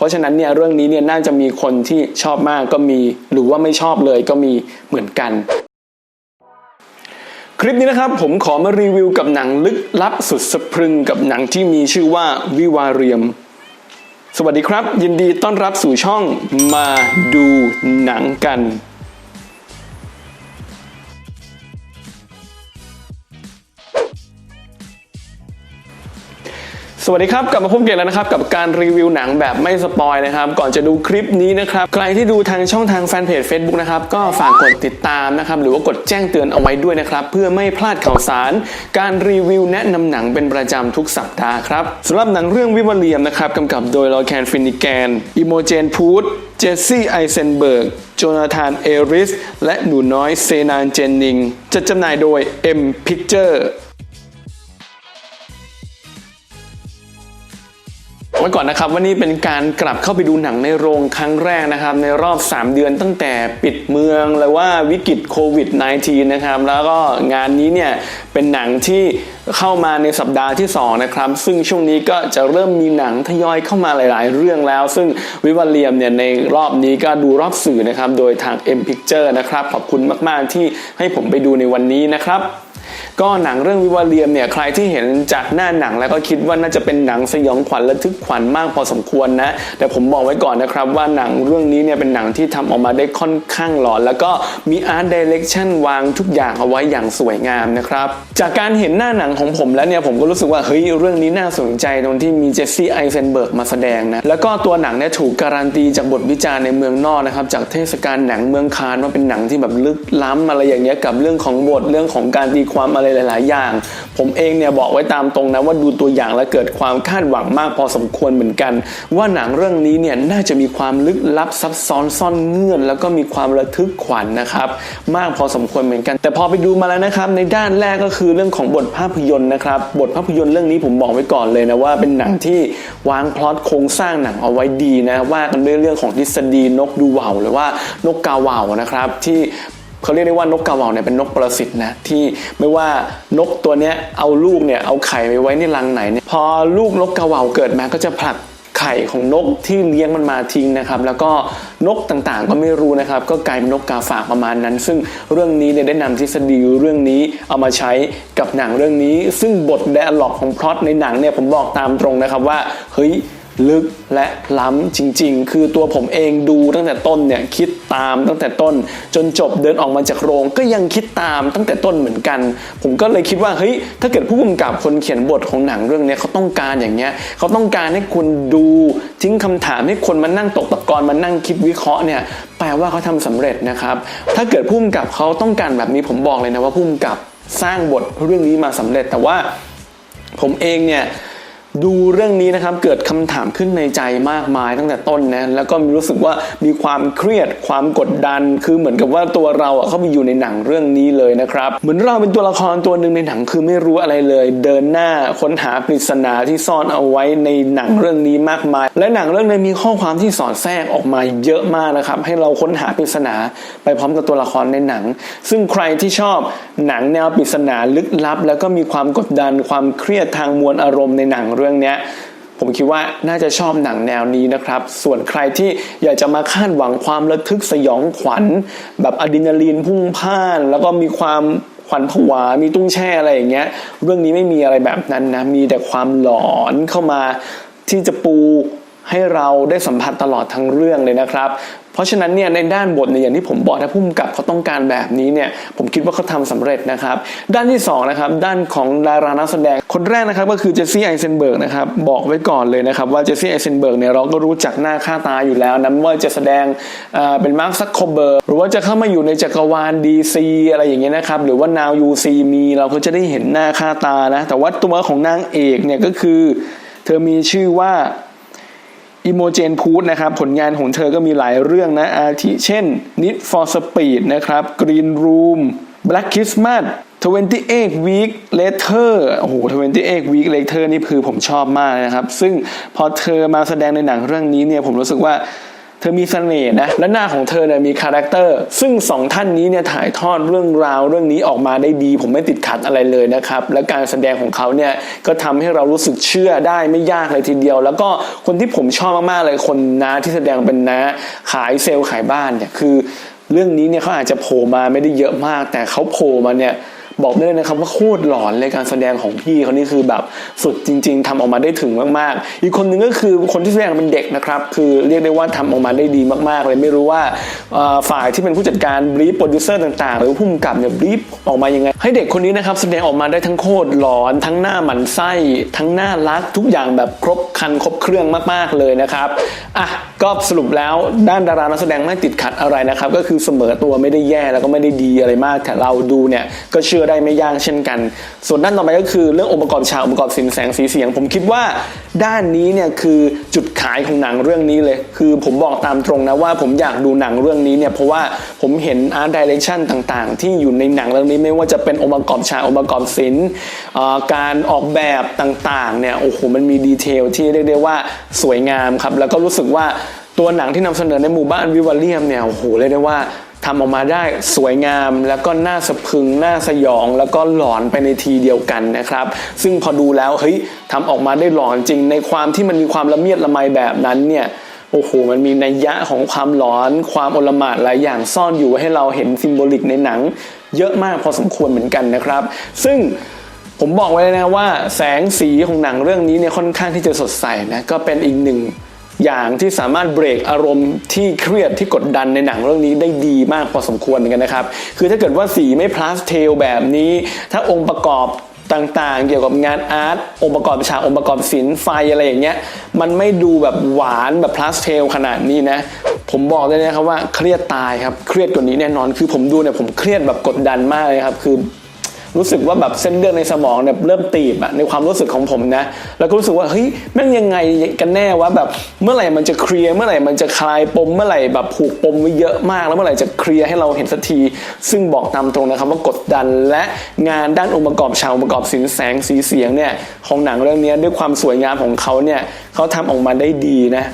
เพราะฉะนั้นเนี่ยเรื่องนี้เนี่ยน่าจะมีคนที่ชอบมากก็มี หรือว่าไม่ชอบเลยก็มีเหมือนกัน คลิปนี้นะครับผมขอมารีวิวกับหนังลึกลับสุดสะพรึงกับหนังที่มีชื่อว่าวิวาเรียม สวัสดีครับ ยินดีต้อนรับสู่ช่องมาดูหนังกัน วัสดีครับ กลับมาพบกันแล้วนะครับ กับการรีวิวหนังแบบไม่สปอยนะครับ ก่อนจะดูคลิปนี้นะครับ ใครที่ดูทางช่องทางแฟนเพจ Facebook นะครับ ก็ฝากกดติดตามนะครับ หรือว่ากดแจ้งเตือนเอาไว้ด้วยนะครับ เพื่อไม่พลาดข่าวสาร การรีวิวแนะนำหนังเป็นประจำทุกสัปดาห์ครับสำหรับหนังเรื่องวิวเลียมนะครับกำกับโดยลอแคนฟินิแกนอิโมเจนพูดเจสซี่ไอเซนเบิร์กโจนาธานเอริส และหนูน้อยเซนานเจนนิงจะจำหน่ายโดย M Picture ไว้ก่อนนะครับว่านี่เป็นการกลับเข้าไปดูหนังในโรงครั้งแรกนะครับ ในรอบ 3 เดือนตั้งแต่ปิดเมืองหรือว่าวิกฤตโควิด -19 นะครับ แล้วก็งานนี้เนี่ยเป็นหนังที่เข้ามาในสัปดาห์ที่ 2 นะครับ ซึ่งช่วงนี้ก็จะเริ่มมีหนังทยอยเข้ามาหลาย ๆ เรื่องแล้ว ซึ่งวิวาเลียมเนี่ยในรอบนี้ก็ดูรอบสื่อนะครับ โดยทาง M Picture นะครับ ขอบคุณมาก ๆ ที่ให้ผมไปดูในวันนี้นะครับ ก็หนังเรื่องวิวาเลียมเนี่ยใครที่เห็นจากหน้าหนังแล้วก็คิดว่าน่าจะเป็นหนังสยองขวัญระทึกขวัญมากพอสมควรนะแต่ผมบอกไว้ก่อนนะครับว่าหนังเรื่องนี้เนี่ยเป็นหนังที่ทำออกมาได้ค่อนข้างหลอน แล้วก็มีอาร์ตดิเรกชันวางทุกอย่างเอาไว้อย่างสวยงามนะครับจากการเห็นหน้าหนังของผมแล้วเนี่ยผมก็รู้สึกว่าเฮ้ยเรื่องนี้น่าสนใจตรงที่มีเจสซี่ไอเซนเบิร์กมาแสดงนะแล้วก็ตัวหนังเนี่ยถูกการันตีจากบทวิจารณ์ในเมืองนอกนะครับจากเทศกาลหนังเมืองคานว่าเป็นหนังที่แบบลึกล้ำอะไรอย่างเงี้ยกับเรื่องของบทเรื่องของการตีความอะไรหลาย ๆ อย่าง ผมเองเนี่ยบอกไว้ตามตรงนะว่าดูตัวอย่างแล้วเกิดความคาดหวังมากพอสมควรเหมือนกัน ว่าหนังเรื่องนี้เนี่ยน่าจะมีความลึกลับซับซ้อนซ่อนเงื่อน แล้วก็มีความระทึกขวัญนะครับ มากพอสมควรเหมือนกัน แต่พอไปดูมาแล้วนะครับ ในด้านแรกก็คือเรื่องของบทภาพยนตร์นะครับบทภาพยนตร์เรื่องนี้ผมบอกไว้ก่อนเลยนะว่าเป็นหนังที่วางพล็อตโครงสร้างหนังเอาไว้ดีนะว่ากันด้วยเรื่องของทฤษฎีนกดูว่าวหรือว่านกกาว่าวนะครับที่ เขาเรียกได้ว่านกกาเหว่าเนี่ยเป็นนกประสิทธิ์นะที่ไม่ว่านกตัวเนี้ยเอาลูกเนี่ยเอาไข่ไปไว้ในรังไหนเนี่ยพอลูกนกกาเหว่าเกิดมาก็จะผลักไข่ของนกที่เลี้ยงมันมาทิ้งนะครับแล้วก็นกต่างๆก็ไม่รู้นะครับ ก็กลายเป็นนกกาฝากประมาณนั้น ซึ่งเรื่องนี้เนี่ยได้นำทฤษฎีเรื่องนี้เอามาใช้กับหนังเรื่องนี้ ซึ่งบท d ด a l ล็อกของพล็อตในหนังเนี่ยผมบอกตามตรงนะครับว่าเฮ้ย ลึกและล้ำจริง ๆ คือตัวผมเองดูตั้งแต่ต้นเนี่ยคิดตามตั้งแต่ต้น จนจบเดินออกมาจากโรง ก็ยังคิดตามตั้งแต่ต้นเหมือนกัน ผมก็เลยคิดว่าเฮ้ยถ้าเกิดผู้กำกับคนเขียนบทของหนังเรื่องนี้เขาต้องการอย่างเงี้ยเขาต้องการให้คุณดูทิ้งคำถามให้คนมานั่งตกตะกอนมานั่งคิดวิเคราะห์เนี่ยแปลว่าเขาทำสำเร็จนะครับถ้าเกิดผู้กำกับเขาต้องการแบบนี้ผมบอกเลยนะว่าผู้กำกับสร้างบทเรื่องนี้มาสำเร็จแต่ว่าผมเองเนี่ย ดูเรื่องนี้นะครับเกิดคำถามขึ้นในใจมากมายตั้งแต่ต้นนะแล้วก็มีรู้สึกว่ามีความเครียดความกดดัน คือเหมือนกับว่าตัวเราอะเข้าไปอยู่ในหนังเรื่องนี้เลยนะครับเหมือนเราเป็นตัวละครตัวหนึ่งในหนังคือไม่รู้อะไรเลย เดินหน้าค้นหาปริศนาที่ซ่อนเอาไว้ในหนังเรื่องนี้มากมาย และหนังเรื่องนี้มีข้อความที่สอดแทรกออกมาเยอะมากนะครับให้เราค้นหาปริศนาไปพร้อมกับตัวละครในหนัง ซึ่งใครที่ชอบหนังแนวปริศนาลึกลับ แล้วก็มีความกดดันความเครียดทางมวลอารมณ์ในหนังเรื่องเนี้ยผมคิดว่าน่าจะชอบหนังแนวนี้นะครับ ส่วนใครที่อยากจะมาคาดหวังความระทึกสยองขวัญ แบบอะดรีนาลีนพุ่งพ่าน แล้วก็มีความขวัญผวา มีตุ้งแช่อะไรอย่างเงี้ย เรื่องนี้ไม่มีอะไรแบบนั้นนะ มีแต่ความหลอนเข้ามาที่จะปู ให้เราได้สัมผัสตลอดทั้งเรื่องเลยนะครับ เพราะฉะนั้นเนี่ยในด้านบทเนี่ยอย่างที่ผมบอกถ้าพุ่มกับเขาต้องการแบบนี้เนี่ยผมคิดว่าเขาทำสำเร็จนะครับ ด้านที่สองนะครับด้านของดารานักแสดงคนแรกนะครับก็คือเจสซี่ไอเซนเบิร์กนะครับบอกไว้ก่อนเลยนะครับว่าเจสซี่ไอเซนเบิร์กเนี่ยเราก็รู้จักหน้าค่าตาอยู่แล้วนะไม่ว่าจะแสดงเเป็นมาร์คซักโคเบอร์หรือว่าจะเข้ามาอยู่ในจักรวาล DC อะไรอย่างเงี้ยนะครับหรือว่า Now You See Me เราก็จะได้เห็นหน้าค่าตานะแต่ว่าตัวของนางเอกเนี่ยก็คือ เธอมีชื่อว่า อิโมเจนพูดนะครับ ผลงานของเธอก็มีหลายเรื่องนะ อาทิเช่น Need for Speed นะครับ Green Room Black Christmas 28 Week Later โอ้โห28 Week Later นี่คือผมชอบมากนะครับ ซึ่งพอเธอมาแสดงในหนังเรื่องนี้เนี่ยผมรู้สึกว่า เธอมีเสน่ห์นะ และหน้าของเธอเนี่ยมีคาแรคเตอร์ ซึ่งสองท่านนี้เนี่ยถ่ายทอดเรื่องราวเรื่องนี้ออกมาได้ดี ผมไม่ติดขัดอะไรเลยนะครับ และการแสดงของเขาเนี่ยก็ทำให้เรารู้สึกเชื่อได้ไม่ยากเลยทีเดียว แล้วก็คนที่ผมชอบมากๆเลยคนน้าที่แสดงเป็นน้าขายเซลล์ขายบ้านเนี่ยคือ เรื่องนี้เนี่ยเขาอาจจะโผล่มาไม่ได้เยอะมาก แต่เขาโผล่มาเนี่ย บอกได้เลยนะครับว่าโคตรหลอนเลยการแสดงของพี่เขานี่คือแบบสุดจริง ๆทำออกมาได้ถึงมากๆ อีกคนหนึ่งก็คือคนที่แสดงเป็นเด็กนะครับคือเรียกได้ว่าทำออกมาได้ดีมากๆเลยไม่รู้ว่าฝ่ายที่เป็นผู้จัดการบรีฟโปรดิวเซอร์ต่างๆ หรือผู้กำกับเนี่ยบรีฟออกมายังไง ให้เด็กคนนี้นะครับแสดงออกมาได้ทั้งโคตรหลอน ทั้งหน้าหมันไส้ ทั้งหน่ารักทุกอย่างแบบครบคันครบเครื่องมากๆเลยนะครับอะ ก็สรุปแล้วด้านดารานักแสดงไม่ติดขัดอะไรนะครับ ก็คือเสมอตัวไม่ได้แย่แล้วก็ไม่ได้ดีอะไรมากแต่เราดูเนี่ยก็เชื่อได้ไม่ยากเช่นกัน ส่วนด้านต่อไปก็คือเรื่ององค์ประกอบฉากองค์ประกอบสินแสงสีเสียง ผมคิดว่าด้านนี้เนี่ยคือจุดขายของหนังเรื่องนี้เลย คือผมบอกตามตรงนะว่าผมอยากดูหนังเรื่องนี้เนี่ยเพราะว่าผมเห็นอาร์ตดิเรกชันต่างๆ ที่อยู่ในหนังเรื่องนี้ไม่ว่าจะเป็นองค์ประกอบฉากองค์ประกอบศิลป์การออกแบบต่างๆเนี่ยโอ้โหมันมีดีเทลที่เรียกได้ว่าสวยงามครับแล้วก็รู้สึกว่า ตัวหนังที่นำเสนอในหมู่บ้านวิวเลียมเนี่ยโอ้โหเรียกได้ว่าทำออกมาได้สวยงามแล้วก็น่าสะพึงน่าสยองแล้วก็หลอนไปในทีเดียวกันนะครับ ซึ่งพอดูแล้วเฮ้ยทำออกมาได้หลอนจริง ในความที่มันมีความละเมียดละไมแบบนั้นเนี่ยโอ้โหมันมีนัยยะของความหลอนความอลหม่านหลายอย่างซ่อนอยู่ให้เราเห็นซิมโบลิกในหนัง เยอะมากพอสมควรเหมือนกันนะครับ ซึ่งผมบอกไว้เลยนะว่าแสงสีของหนังเรื่องนี้เนี่ยค่อนข้างที่จะสดใสนะก็เป็นอีกหนึ่ง อย่างที่สามารถเบรกอารมณ์ที่เครียดที่กดดันในหนังเรื่องนี้ได้ดีมากพอสมควรเหมือนกันนะครับ คือถ้าเกิดว่าสีไม่พลาสเทลแบบนี้ ถ้าองค์ประกอบต่างๆ เกี่ยวกับงานอาร์ตองค์ประกอบฉากองค์ประกอบศิลป์ไฟอะไรอย่างเงี้ยมันไม่ดูแบบหวานแบบพลาสเทลขนาดนี้นะผมบอกได้เลยนะครับว่าเครียดตายครับเครียดกว่านี้แน่นอนคือผมดูเนี่ยผมเครียดแบบกดดันมากเลยครับคือ รู้สึกว่าแบบเส้นเลือดในสมองเนี่ยเริ่มตีบอะในความรู้สึกของผมนะ แล้วก็รู้สึกว่าเฮ้ยแม่งยังไงกันแน่วะแบบเมื่อไหร่มันจะเคลียร์เมื่อไหร่มันจะคลายปมเมื่อไหร่แบบผูกปมไว้เยอะมาก แล้วเมื่อไหร่จะเคลียร์ให้เราเห็นสักที ซึ่งบอกตามตรงนะครับว่ากดดันและงานด้านองค์ประกอบฉากองค์ประกอบสินแสงสีเสียงเนี่ยของหนังเรื่องนี้ด้วยความสวยงามของเขาเนี่ยเขาทำออกมาได้ดีนะ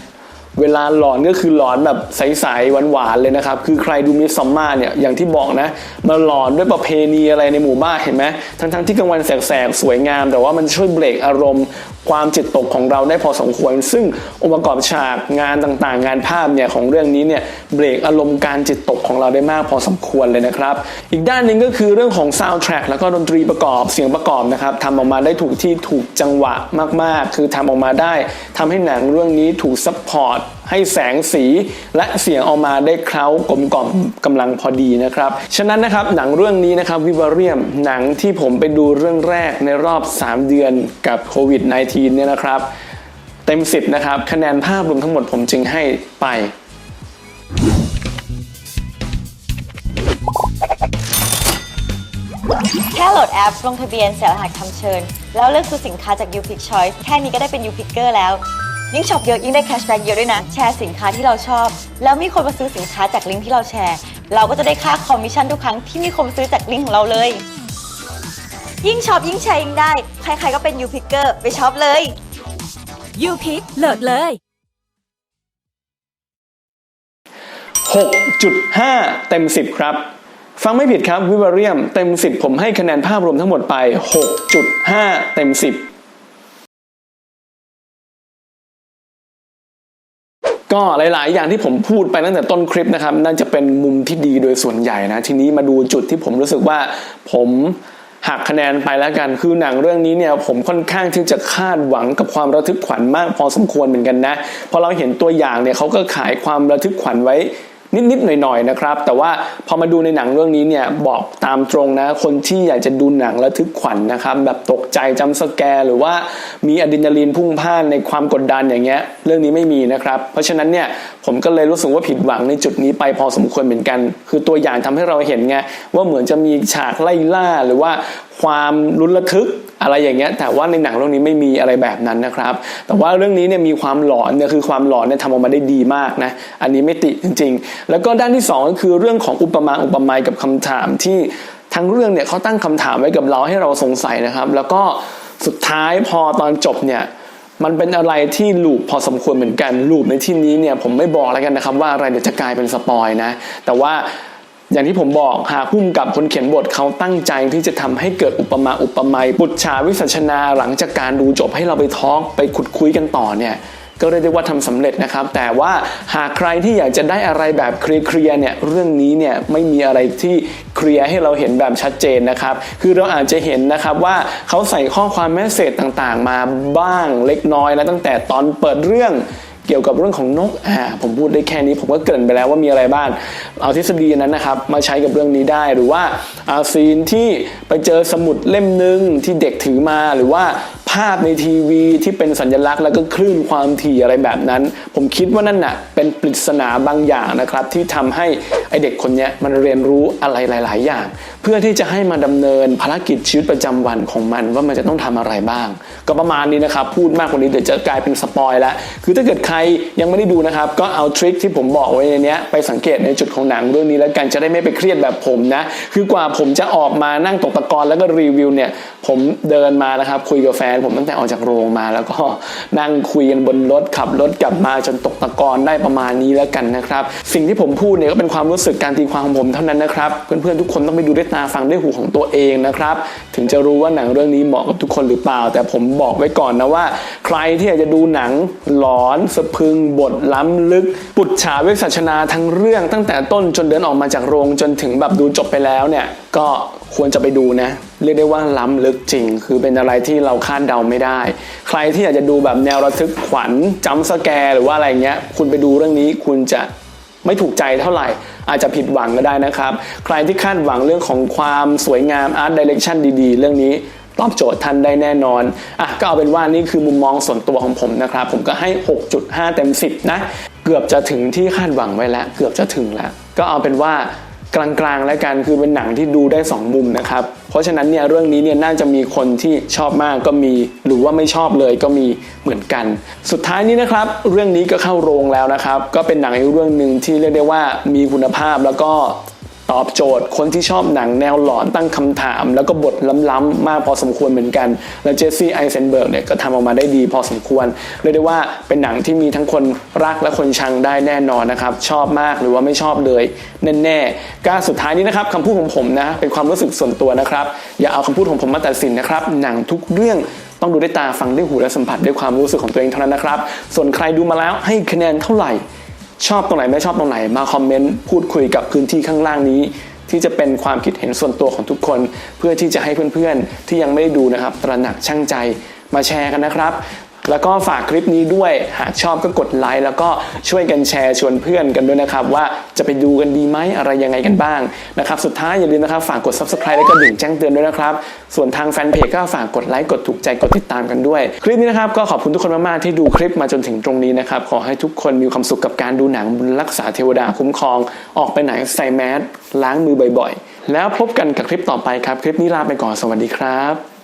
เวลาหลอนก็คือหลอนแบบใสๆหวานๆเลยนะครับ คือใครดูมิสซัมมาเนี่ยอย่างที่บอกนะมาหลอนด้วยประเพณีอะไรในหมู่บ้านเห็นไหมทั้งๆที่กลางวันแสกๆสวยงาม แต่ว่ามันช่วยเบรกอารมณ์ ความจิตตกของเราได้พอสมควร ซึ่งองค์ประกอบฉากงานต่างๆ งานภาพเนี่ยของเรื่องนี้เนี่ยเบรกอารมณ์การจิตตกของเราได้มากพอสมควรเลยนะครับ อีกด้านหนึ่งก็คือเรื่องของซาวด์แทร็กแล้วก็ดนตรีประกอบเสียงประกอบนะครับทำออกมาได้ถูกที่ถูกจังหวะมากๆ คือทำออกมาได้ทำให้หนังเรื่องนี้ถูกซัพพอร์ต ให้แสงสีและเสียงออกมาได้เคล้ากลมกล่อมกำลังพอดีนะครับ ฉะนั้นนะครับหนังเรื่องนี้นะครับวิวาเรียมหนังที่ผมไปดูเรื่องแรกในรอบ 3 เดือนกับโควิด -19 เนี่ยนะครับ เต็ม 10 นะครับ คะแนนภาพรวมทั้งหมดผมจึงให้ไปแค่โหลดแอปลงทะเบียนเสียรหัสคำเชิญ แล้วเลือกซื้อสินค้าจาก u p i c k Choice แค่นี้ก็ได้เป็น u p i c k e r แล้ว ยิ่งช็อปเยอะยิ่งได้แคชแบ็กเยอะด้วยนะ แชร์สินค้าที่เราชอบ แล้วมีคนมาซื้อสินค้าจากลิงก์ที่เราแชร์ เราก็จะได้ค่าคอมมิชชั่นทุกครั้งที่มีคนมาซื้อจากลิงก์ของเราเลย ยิ่งช็อปยิ่งแชร์ยิ่งได้ ใครๆก็เป็น u p i c k e r ไปช็อปเลยยูพิกโหลดเลย 6.5 เต็ม 10 ครับ ฟังไม่ผิดครับวิวาเรียมเต็ม 10 ผมให้คะแนนภาพรวมทั้งหมดไป 6.5 เต็ม 10 ก็หลาย ๆ อย่างที่ผมพูดไปตั้งแต่ต้นคลิปนะครับน่าจะเป็นมุมที่ดีโดยส่วนใหญ่นะทีนี้มาดูจุดที่ผมรู้สึกว่าผมหักคะแนนไปแล้วกันคือหนังเรื่องนี้เนี่ยผมค่อนข้างที่จะคาดหวังกับความระทึกขวัญมากพอสมควรเหมือนกันนะพอเราเห็นตัวอย่างเนี่ยเขาก็ขายความระทึกขวัญไว้ นิดๆหน่อยๆนะครับ แต่ว่าพอมาดูในหนังเรื่องนี้เนี่ยบอกตามตรงนะ คนที่อยากจะดูหนังระทึกขวัญนะครับ แบบตกใจจำสแกร์หรือว่ามีอะดรีนาลีนพุ่งพ่านในความกดดันอย่างเงี้ยเรื่องนี้ไม่มีนะครับ เพราะฉะนั้นเนี่ยผมก็เลยรู้สึกว่าผิดหวังในจุดนี้ไปพอสมควรเหมือนกัน คือตัวอย่างทำให้เราเห็นไงว่าเหมือนจะมีฉากไล่ล่าหรือว่า ความรุนระทึกอะไรอย่างเงี้ยแต่ว่าในหนังเรื่องนี้ไม่มีอะไรแบบนั้นนะครับ แต่ว่าเรื่องนี้เนี่ยมีความหลอนเนี่ยคือความหลอนเนี่ยทำออกมาได้ดีมากนะอันนี้ไม่ติจริง ๆ แล้วก็ด้านที่สองก็คือเรื่องของอุปมาอุปไมยกับคำถามที่ทั้งเรื่องเนี่ยเขาตั้งคำถามไว้กับเราให้เราสงสัยนะครับ แล้วก็สุดท้ายพอตอนจบเนี่ยมันเป็นอะไรที่ลูปพอสมควรเหมือนกันลูปในที่นี้เนี่ยผมไม่บอกแล้วกันนะครับว่าอะไรเดี๋ยวจะกลายเป็นสปอยนะแต่ว่า อย่างที่ผมบอกหากพุ่มกับคนเขียนบทเขาตั้งใจที่จะทำให้เกิดอุปมาอุปไมยปุจฉาวิสัชนาหลังจากการดูจบให้เราไปทอล์กไปขุดคุยกันต่อเนี่ยก็เรียกได้ว่าทำสำเร็จนะครับ แต่ว่าหากใครที่อยากจะได้อะไรแบบเคลียร์เนี่ยเรื่องนี้เนี่ยไม่มีอะไรที่เคลียร์ให้เราเห็นแบบชัดเจนนะครับ คือเราอาจจะเห็นนะครับว่าเขาใส่ข้อความแมสเซจต่างๆ มาบ้างเล็กน้อยนะตั้งแต่ตอนเปิดเรื่อง เกี่ยวกับเรื่องของนกอ่าผมพูดได้แค่นี้ผมก็เกริ่นไปแล้วว่ามีอะไรบ้างเอาทฤษฎีนั้นนะครับมาใช้กับเรื่องนี้ได้หรือว่าเอาซีนที่ไปเจอสมุดเล่มหนึ่งที่เด็กถือมาหรือว่าภาพในทีวีที่เป็นสัญลักษณ์แล้วก็คลื่นความถี่อะไรแบบนั้น ผมคิดว่านั่นน่ะเป็นปริศนาบางอย่างนะครับที่ทำให้ไอเด็กคนนี้มันเรียนรู้อะไรหลาย ๆ อย่าง พื่อที่จะให้มาดำเนินภารกิจชีวิตประจำวันของมันว่ามันจะต้องทำอะไรบ้าง ก็ประมาณนี้นะครับ พูดมากกว่านี้เดี๋ยวจะกลายเป็นสปอยแล้วคือถ้าเกิดใครยังไม่ได้ดูนะครับ ก็เอาทริคที่ผมบอกไว้ในนี้ไปสังเกตในจุดของหนังเรื่องนี้แล้วกันจะได้ไม่ไปเครียดแบบผมนะ คือกว่าผมจะออกมานั่งตกตะกอนแล้วก็รีวิวเนี่ย ผมเดินมานะครับ คุยกับแฟนผมตั้งแต่ออกจากโรงมาแล้วก็นั่งคุยกันบนรถขับรถกลับมาจนตกตะกอนได้ประมาณนี้แล้วกันนะครับ สิ่งที่ผมพูดเนี่ยก็เป็นความรู้สึกการตีความของผมเท่านั้นนะครับเพื่อนๆทุกคนต้องไปดูด้วยตาฟังด้วยหูของตัวเองนะครับ ถึงจะรู้ว่าหนังเรื่องนี้เหมาะกับทุกคนหรือเปล่า แต่ผมบอกไว้ก่อนนะว่า ใครที่อยากจะดูหนังหลอนสะพึงบทล้ำลึก ปุจฉาเวสัชนาทั้งเรื่องตั้งแต่ต้นจนเดินออกมาจากโรงจนถึงแบบดูจบไปแล้วเนี่ยก็ควรจะไปดูนะเรียกได้ว่าล้ำลึกจริง คือเป็นอะไรที่เราคาดเดาไม่ได้ ใครที่อยากจะดูแบบแนวระทึกขวัญจัมป์สแกร์หรือว่าอะไรเงี้ย คุณไปดูเรื่องนี้คุณจะ ไม่ถูกใจเท่าไหร่ อาจจะผิดหวังก็ได้นะครับ ใครที่คาดหวังเรื่องของความสวยงามอาร์ตดิเรกชันดีๆ เรื่องนี้ตอบโจทย์ท่านได้แน่นอน อะก็เอาเป็นว่านี่คือมุมมองส่วนตัวของผมนะครับ ผมก็ให้ 6.5 เต็ม 10 นะ เกือบจะถึงที่คาดหวังไว้แล้ว เกือบจะถึงแล้ว ก็เอาเป็นว่า กลางๆแล้วกันคือเป็นหนังที่ดูได้ 2 มุมนะครับ เพราะฉะนั้นเนี่ยเรื่องนี้เนี่ยน่าจะมีคนที่ชอบมากก็มี หรือว่าไม่ชอบเลยก็มีเหมือนกัน สุดท้ายนี้นะครับ เรื่องนี้ก็เข้าโรงแล้วนะครับ ก็เป็นหนังอีกเรื่องหนึ่งที่เรียกได้ว่ามีคุณภาพแล้วก็ ตอบโจทย์คนที่ชอบหนังแนวหลอนตั้งคำถาม แล้วก็บทล้ำๆมากพอสมควรเหมือนกัน และเจสซี่ไอเซนเบิร์กเนี่ยก็ทำออกมาได้ดีพอสมควรเรียกได้ว่าเป็นหนังที่มีทั้งคนรักและคนชังได้แน่นอนนะครับ ชอบมากหรือว่าไม่ชอบเลยแน่ๆการสุดท้ายนี้นะครับคำพูดของผมนะเป็นความรู้สึกส่วนตัวนะครับ อย่าเอาคำพูดของผมมาตัดสินนะครับ หนังทุกเรื่องต้องดูด้วยตาฟังด้วยหูและสัมผัสด้วยความรู้สึกของตัวเองเท่านั้นนะครับ ส่วนใครดูมาแล้วให้คะแนนเท่าไหร่ ชอบตรงไหนไม่ชอบตรงไหนมาคอมเมนต์พูดคุยกับพื้นที่ข้างล่างนี้ ที่จะเป็นความคิดเห็นส่วนตัวของทุกคน เพื่อที่จะให้เพื่อนๆที่ยังไม่ได้ดูนะครับ ตระหนักช่างใจมาแชร์กันนะครับ แล้วก็ฝากคลิปนี้ด้วย หากชอบก็กดไลค์แล้วก็ช่วยกันแชร์ชวนเพื่อนกันด้วยนะครับ ว่าจะไปดูกันดีไหมอะไรยังไงกันบ้างนะครับสุดท้ายอย่าลืมนะครับฝากกด subscribe และกระดิ่งแจ้งเตือนด้วยนะครับ ส่วนทางแฟนเพจก็ฝากกดไลค์กดถูกใจกดติดตามกันด้วย คลิปนี้นะครับก็ขอบคุณทุกคนมากๆที่ดูคลิปมาจนถึงตรงนี้นะครับขอให้ทุกคนมีความสุขกับการดูหนังบุญรักษาเทวดาคุ้มครอง ออกไปไหนใส่แมสล้างมือบ่อยๆ แล้วพบกันกับคลิปต่อไปครับ คลิปนี้ลาไปก่อนสวัสดีครับ